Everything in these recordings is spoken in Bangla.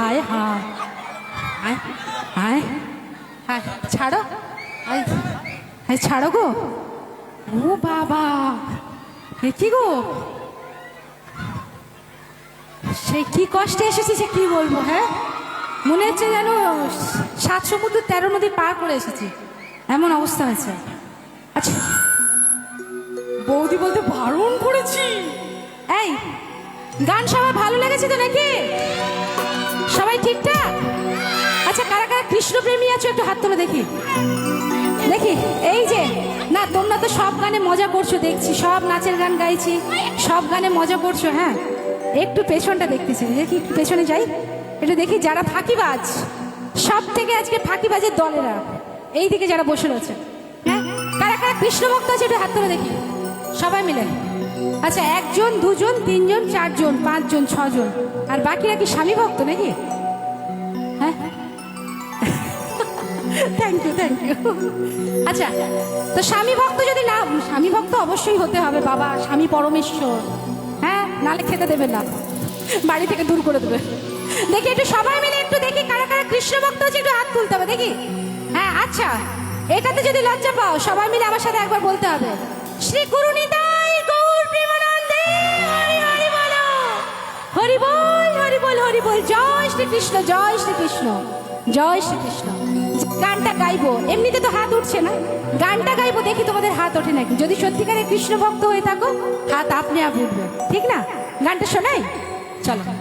হায় হায়। হায় ছাড়ো। হায় হায়, ছাড়ো গো। ও বাবা। এ কি গো? সে কি কষ্টে এসেছি, সে কি বলব হ্যাঁ? মনে হচ্ছে যেন সাত সমুদ্র তেরো নদী পার করে এসেছি। এমন অবস্থা হয়েছে। আচ্ছা বৌদি বলতে বারণ করেছি। এই, গান সবাই ভালো লেগেছে তো নাকি? কৃষ্ণপ্রেমী আছো, একটু হাত তোলো দেখি। দেখি, এই যে, না, তোমরা তো সব গানে মজা করছ, দেখছি, সব নাচের গান গাইছি, সব গানে মজা করছ হ্যাঁ। একটু পেছনটা দেখতেছি, দেখি একটু পেছনে যাই। একটু দেখি যারা ফাঁকিবাজ সব থেকে আজকে ফাঁকিবাজের দলেরা, এই দিকে যারা বসে রয়েছে হ্যাঁ? কারা কারা কৃষ্ণ ভক্ত আছে, একটু হাত তুলে দেখি। সবাই মিলে। আচ্ছা একজন, দুজন, তিনজন, চারজন, পাঁচজন, ছজন, আর বাকিরা কি স্বামী ভক্ত নাকি? থ্যাংক ইউ থ্যাংক ইউ আচ্ছা তো স্বামী ভক্ত যদি না, স্বামী ভক্ত অবশ্যই হতে হবে, বাবা, স্বামী পরমেশ্বর। হ্যাঁ নালে খেতে দেবে না। বাড়ি থেকে দূর করে দেবে। দেখি একটু সবাই মিলে একটু দেখি কারা কারা কৃষ্ণ ভক্ত আছে, একটু হাত তুলতে হবে, দেখি। হ্যাঁ আচ্ছা এটাতে যদি লজ্জা পাও, সবাই মিলে আমার সাথে একবার বলতে হবে। শ্রী গুরু নিতাই গৌর প্রেমানন্দে হরি বলো। হরি বল হরি বল হরি বল। জয় শ্রীকৃষ্ণ জয় শ্রীকৃষ্ণ জয় শ্রীকৃষ্ণ। গানটা গাইবো, এমনিতে তো হাত উঠছে না। গানটা গাইবো দেখি তোমাদের হাত ওঠে নাকি? যদি সত্যিকারের কৃষ্ণ ভক্ত হয়ে থাকো, হাত আপনি আপনি উঠবে। ঠিক না? গানটা শোনাই? চলো।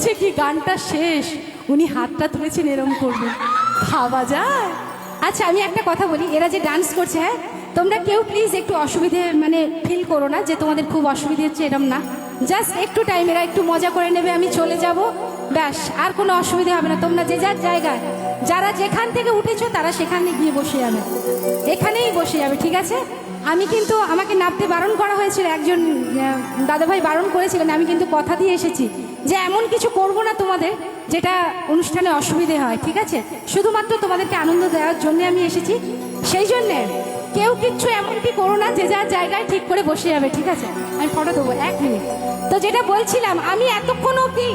হয়েছে কি, গানটা শেষ। উনি হাতটা তুলেছেন এরম করবে। ভাবা যায়। আচ্ছা আমি একটা কথা বলি, এরা যে ডান্স করছে হ্যাঁ? তোমরা কেউ প্লিজ একটু অসুবিধে মানে ফিল করো না যে তোমাদের খুব অসুবিধে হচ্ছে, এরম না। জাস্ট একটু টাইম এরা একটু মজা করে নেবে, আমি চলে যাব। ব্যাস, আর কোনো অসুবিধা হবে না। তোমরা যে যার জায়গায়, যারা যেখান থেকে উঠেছো, তারা সেখানে গিয়ে বসে যাবে। এখানেই বসে যাবে, ঠিক আছে? আমি কিন্তু, আমাকে নামতে বারণ করা হয়েছিল, একজন দাদাভাই বারণ করেছিলেন, আমি কিন্তু কথা দিয়ে এসেছি। যে এমন কিছু করব না তোমাদের যেটা অনুষ্ঠানে অসুবিধে হয়, ঠিক আছে? শুধুমাত্র তোমাদেরকে আনন্দ দেওয়ার জন্য আমি এসেছি। সেই জন্যে কেউ কিচ্ছু এমন কি করো না, যে যার জায়গায় ঠিক করে বসে যাবে, ঠিক আছে? আমি ফটো দেবো এক মিনিট। তো যেটা বলছিলাম, আমি এতক্ষণ অবধি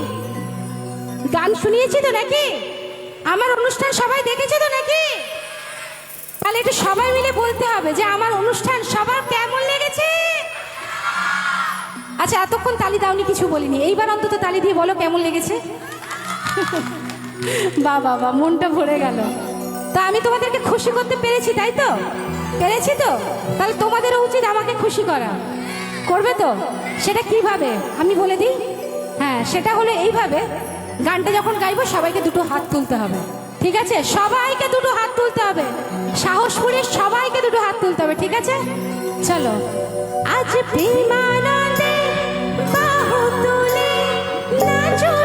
গান শুনিয়েছি তো নাকি? আমার অনুষ্ঠান সবাই দেখেছে তো নাকি? তাহলে একটু সবাই মিলে বলতে হবে যে আমার অনুষ্ঠান সবার কেমন আচ্ছা এতক্ষণ তালি দাওনি, কিছু বলিনি। এইবার অন্তত তালি দিয়ে বলো কেমন লেগেছে? বা বাবা মনটা ভরে গেল। তা আমি তোমাদেরকে খুশি করতে পেরেছি, তাই তো? পেরেছি তো? তাহলে তোমাদেরও উচিত আমাকে খুশি করা। করবে তো? সেটা কীভাবে? আমি বলে দিই। হ্যাঁ সেটা হলো এইভাবে। গানটা যখন গাইবো, সবাইকে দুটো হাত তুলতে হবে। ঠিক আছে? সবাইকে দুটো হাত তুলতে হবে। সাহস করে সবাইকে দুটো হাত তুলতে হবে, ঠিক আছে? চলো। আজ বাহু তুলে নাচো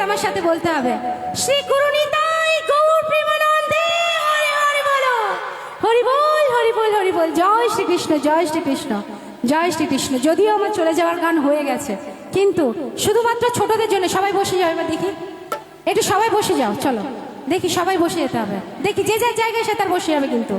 একবার আমার সাথে বলতে হবে। শ্রী করুণিতাই গৌর প্রেমানন্দে হরে হরে বলো। হরি বল হরি বল হরি বল। জয় শ্রীকৃষ্ণ জয় শ্রীকৃষ্ণ জয় শ্রীকৃষ্ণ। যদিও আমার চলে যাওয়ার গান হয়ে গেছে, কিন্তু শুধুমাত্র ছোটদের জন্য সবাই বসে যাও এবার দেখি। একটু সবাই বসে যাও, চলো। দেখি সবাই বসে যেতে হবে। দেখি যে যার জায়গায় সে তার বসে যাবে কিন্তু।